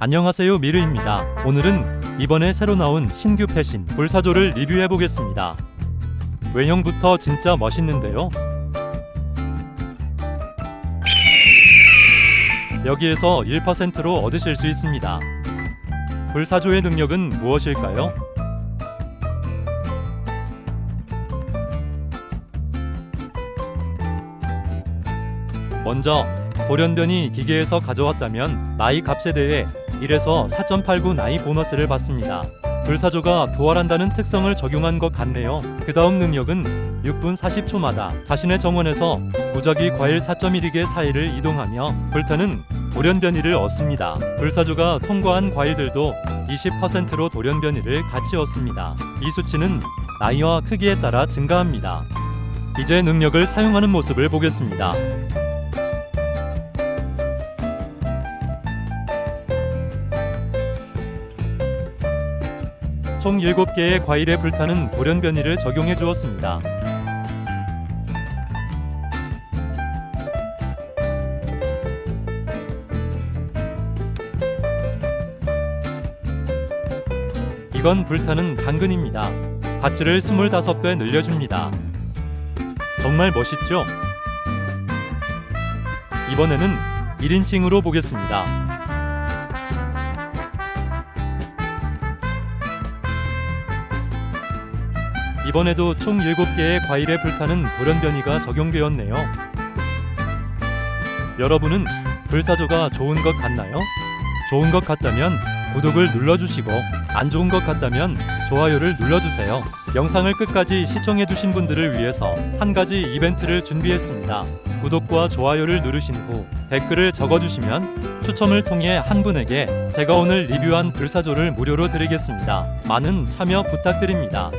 안녕하세요 미르입니다. 오늘은 이번에 새로 나온 신규 패신 불사조를 리뷰해 보겠습니다. 외형부터 진짜 멋있는데요. 여기에서 1%로 얻으실 수 있습니다. 불사조의 능력은 무엇일까요? 먼저 돌연변이 기계에서 가져왔다면 나이 값에 대해 1에서 4.89 나이 보너스를 받습니다. 불사조가 부활한다는 특성을 적용한 것 같네요. 그 다음 능력은 6분 40초마다 자신의 정원에서 무작위 과일 4.1개 사이를 이동하며 불타는 돌연변이를 얻습니다. 불사조가 통과한 과일들도 20%로 돌연변이를 같이 얻습니다. 이 수치는 나이와 크기에 따라 증가합니다. 이제 능력을 사용하는 모습을 보겠습니다. 총 7개의 과일에 불타는 돌연변이를 적용해 주었습니다. 이건 불타는 당근입니다. 가치를 25배 늘려줍니다. 정말 멋있죠? 이번에는 1인칭으로 보겠습니다. 이번에도 총 7개의 과일에 불타는 돌연변이가 적용되었네요. 여러분은 불사조가 좋은 것 같나요? 좋은 것 같다면 구독을 눌러주시고 안 좋은 것 같다면 좋아요를 눌러주세요. 영상을 끝까지 시청해주신 분들을 위해서 한 가지 이벤트를 준비했습니다. 구독과 좋아요를 누르신 후 댓글을 적어주시면 추첨을 통해 한 분에게 제가 오늘 리뷰한 불사조를 무료로 드리겠습니다. 많은 참여 부탁드립니다.